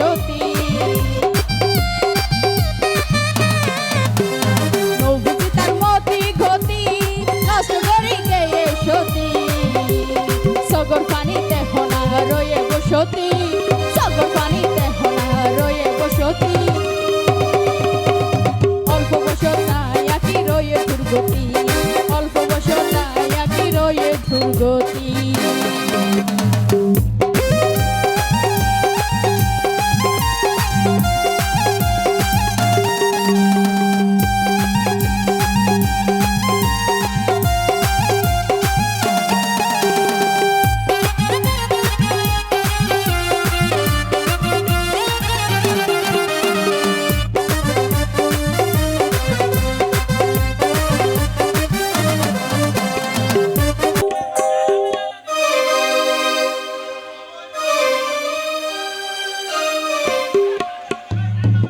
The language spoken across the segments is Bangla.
সতী। নৌবুঝি তার মতি গতি, নষ্ট করি গেয়ে সতী। সগর পানিতে হোনা রয়ে বসতি সগর পানিতে হোনা রয়ে বসতি অল্প বসতায় কি রয়ে দুর্গতি। অল্প বসতায় কি রয়ে দুর্গতি।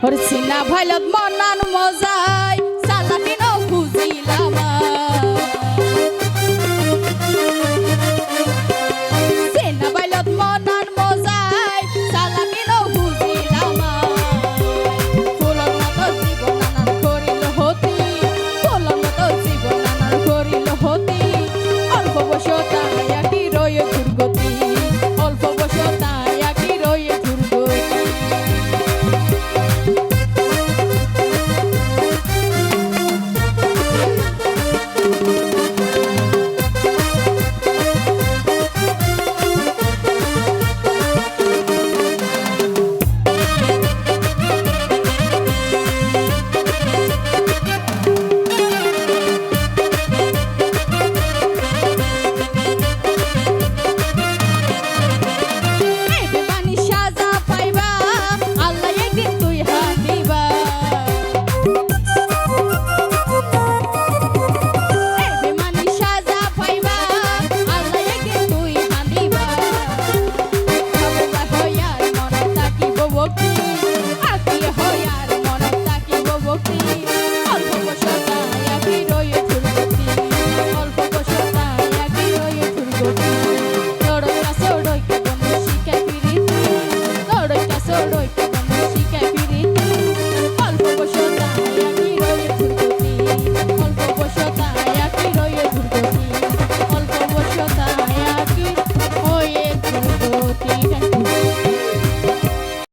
হরসিনা ভাইলত মনান মজাই। দুর্গতি